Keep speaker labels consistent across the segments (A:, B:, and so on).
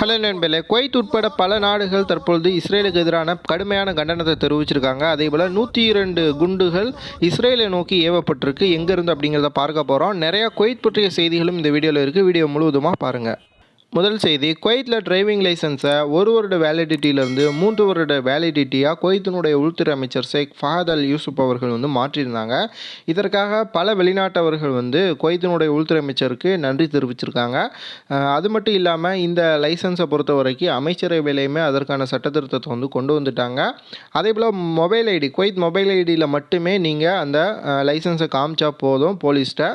A: Hello நண்பர்களே Kuwait உட்பட பல நாடுகள் தற்பொழுது இஸ்ரேலுக்கு எதிரான கடுமையான கண்டனத்தை தெரிவிச்சிருக்காங்க. அதே போல் நூற்றி இரண்டு குண்டுகள் இஸ்ரேலை நோக்கி ஏவப்பட்டிருக்கு. எங்கேருந்து அப்படிங்கிறத பார்க்க போகிறோம் நிறையா குவைத் பற்றிய செய்திகளும் இந்த வீடியோவில் இருக்குது வீடியோ முழுவதுமாக பாருங்கள் முதல் செய்தி குவைத்தில் டிரைவிங் லைசன்ஸை ஒரு வருட வேலிடிட்டியிலிருந்து மூன்று வருட வேலிடிட்டியாக குவைத்தினுடைய உள்துறை அமைச்சர் ஷேக் ஃபஹத் அல் யூசுப் அவர்கள் வந்து மாற்றியிருந்தாங்க. இதற்காக பல வெளிநாட்டவர்கள் வந்து குவைத்தினுடைய உள்துறை அமைச்சருக்கு நன்றி தெரிவிச்சிருக்காங்க. அது மட்டும் இல்லாமல் இந்த லைசன்ஸை பொறுத்த வரைக்கும் அமைச்சரவையிலையுமே அதற்கான சட்டத்திருத்தத்தை வந்து கொண்டு வந்துட்டாங்க. அதே போல் மொபைல் ஐடி குவைத் மொபைல் ஐடியில் மட்டுமே நீங்கள் அந்த லைசன்ஸை காமிச்சா போதும் போலீஸ்கிட்ட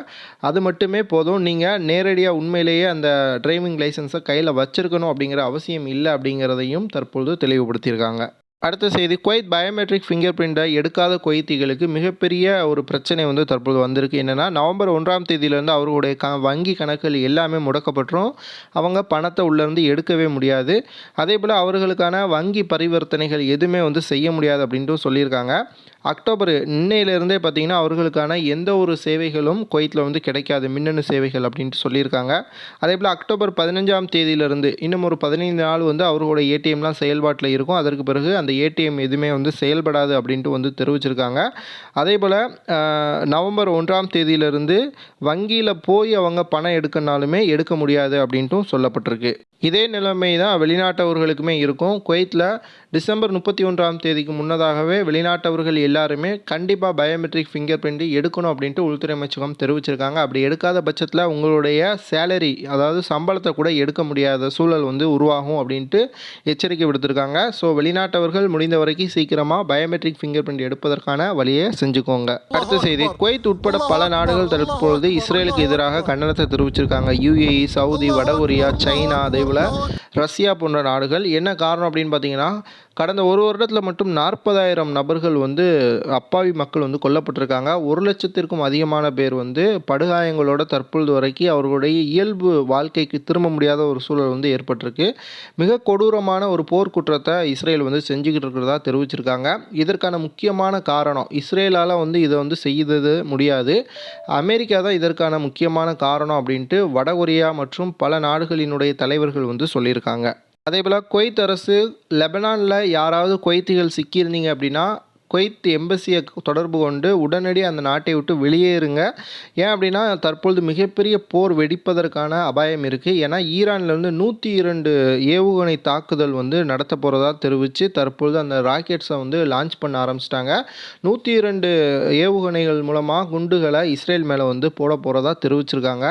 A: அது மட்டுமே போதும். நீங்கள் நேரடியாக உண்மையிலேயே அந்த டிரைவிங் லைசன்ஸ் கையில் வச்சிருக்கணும் அப்படிங்கிற அவசியம் இல்லை அப்படிங்கிறதையும் தற்பொழுது தெளிவுபடுத்தியிருக்காங்க. அடுத்த செய்தி குவைத் பயோமெட்ரிக் ஃபிங்கர் பிரிண்டை எடுக்காத குவைத்திகளுக்கு மிகப்பெரிய ஒரு பிரச்சனை வந்து தற்போது வந்திருக்கு. என்னென்னா நவம்பர் ஒன்றாம் தேதியிலேருந்து அவர்களுடைய க வங்கி கணக்குகள் எல்லாமே முடக்கப்பட்டுரும். அவங்க பணத்தை உள்ளேருந்து எடுக்கவே முடியாது. அதே போல் அவர்களுக்கான வங்கி பரிவர்த்தனைகள் எதுவுமே வந்து செய்ய முடியாது அப்படின்ட்டு சொல்லியிருக்காங்க. அக்டோபர் இன்னையிலேருந்தே பார்த்தீங்கன்னா அவர்களுக்கான எந்த ஒரு சேவைகளும் குவைத்தில் வந்து கிடைக்காது. மின்னணு சேவைகள் அப்படின்ட்டு சொல்லியிருக்காங்க. அதே போல் அக்டோபர் பதினஞ்சாம் தேதியிலிருந்து இன்னும் ஒரு பதினைந்து நாள் வந்து அவர்களுடைய ஏடிஎம்லாம் செயல்பாட்டில் இருக்கும். அதற்கு பிறகு அந்த ஏடிஎம் எதுவுமே வந்து செயல்படாது அப்படின்ட்டு வந்து தெரிவிச்சிருக்காங்க. அதே போல் நவம்பர் ஒன்றாம் தேதியிலிருந்து வங்கியில் போய் அவங்க பணம் எடுக்கனாலுமே எடுக்க முடியாது அப்படின்ட்டும் சொல்லப்பட்டிருக்கு. இதே நிலைமை தான் வெளிநாட்டவர்களுக்குமே இருக்கும். குவைத்தில் டிசம்பர் முப்பத்தி ஒன்றாம் தேதிக்கு முன்னதாகவே வெளிநாட்டவர்கள் எல்லாருமே கண்டிப்பாக பயோமெட்ரிக் ஃபிங்கர் பிரிண்ட் எடுக்கணும் அப்படின்ட்டு உள்துறை அமைச்சகம் தெரிவிச்சிருக்காங்க. அப்படி எடுக்காத பட்சத்தில் உங்களுடைய சேலரி அதாவது சம்பளத்தை கூட எடுக்க முடியாத சூழல் வந்து உருவாகும் அப்படின்ட்டு எச்சரிக்கை விடுத்திருக்காங்க. ஸோ வெளிநாட்டவர்கள் முடிந்த வரைக்கும் சீக்கிரமாக பயோமெட்ரிக் ஃபிங்கர் பிரிண்ட் எடுப்பதற்கான வழியை செஞ்சுக்கோங்க. அடுத்த செய்தி குவைத் உட்பட பல நாடுகள் தற்பொழுது இஸ்ரேலுக்கு எதிராக கண்டனத்தை தெரிவிச்சிருக்காங்க. யுஏஇ சவுதி வடகொரியா சைனா அதை போல் ரஷ்யா போன்ற நாடுகள். என்ன காரணம் அப்படின்னு பார்த்தீங்கன்னா கடந்த ஒரு வருடத்தில் மட்டும் நாற்பதாயிரம் நபர்கள் வந்து அப்பாவி மக்கள் வந்து கொல்லப்பட்டிருக்காங்க. ஒரு லட்சத்திற்கும் அதிகமான பேர் வந்து படுகாயங்களோட தற்பொழுது வரைக்கும் அவர்களுடைய இயல்பு வாழ்க்கைக்கு திரும்ப முடியாத ஒரு சூழல் வந்து ஏற்பட்டிருக்கு. மிக கொடூரமான ஒரு போர்க்குற்றத்தை இஸ்ரேல் வந்து செஞ்சுக்கிட்டு இருக்கிறதா தெரிவிச்சிருக்காங்க. இதற்கான முக்கியமான காரணம் இஸ்ரேலால் வந்து இதை வந்து செய்தது முடியாது. அமெரிக்கா தான் இதற்கான முக்கியமான காரணம் அப்படின்ட்டு வடகொரியா மற்றும் பல நாடுகளினுடைய தலைவர்கள் வந்து சொல்லியிருக்காங்க. இருக்காங்க. அதே போல் குவைத் அரசு லெபனானில் யாராவது குவைத்திகள் சிக்கியிருந்தீங்க அப்படின்னா குவைத் எம்பசியை தொடர்பு கொண்டு உடனடி அந்த நாட்டை விட்டு வெளியேறுங்க. ஏன் அப்படின்னா தற்பொழுது மிகப்பெரிய போர் வெடிப்பதற்கான அபாயம் இருக்குது ஏன்னா ஈரான்லேருந்து நூற்றி இரண்டு ஏவுகணை தாக்குதல் வந்து நடத்த போகிறதா தெரிவித்து தற்பொழுது அந்த ராக்கெட்ஸை வந்து லான்ச் பண்ண ஆரம்பிச்சிட்டாங்க. நூற்றி இரண்டு ஏவுகணைகள் மூலமாக குண்டுகளை இஸ்ரேல் மேலே வந்து போட போகிறதா தெரிவிச்சிருக்காங்க.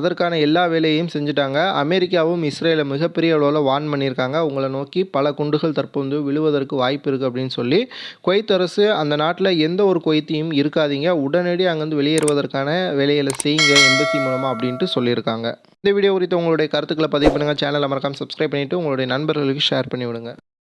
A: அதற்கான எல்லா வேலையையும் செஞ்சுட்டாங்க. அமெரிக்காவும் இஸ்ரேலை மிகப்பெரிய அளவில் வான் பண்ணியிருக்காங்க. உங்களை நோக்கி பல குண்டுகள் தற்போது விழுவதற்கு வாய்ப்பு இருக்குது அப்படின்னு சொல்லி குவைத் அரசு அந்த நாட்டில் எந்த ஒரு குவைத்தியும் இருக்காதீங்க. உடனடி அங்கேருந்து வெளியேறுவதற்கான வேலைகளை செய்யுங்க எம்பசி மூலமாக அப்படின்ட்டு சொல்லியிருக்காங்க. இந்த வீடியோ குறித்து உங்களுடைய கருத்துக்களை பதிவு பண்ணுங்கள் சேனலை மறக்காமல் சப்ஸ்கிரைப் பண்ணிவிட்டு உங்களுடைய நண்பர்களுக்கு ஷேர் பண்ணி விடுங்க